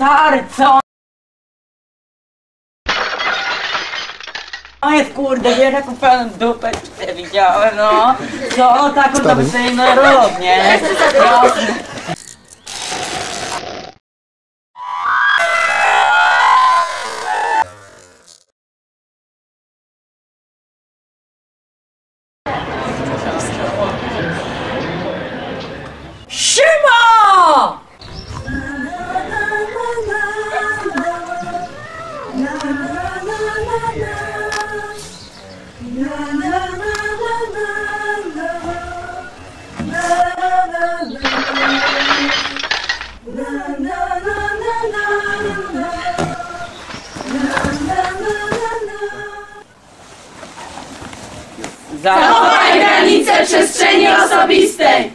Stary, co? O jest kurde, wiesz jaką pełną dupę widziałem, no. Co? Taką to by sobie no rób, nie? Jasne. Zachowaj granice przestrzeni osobistej!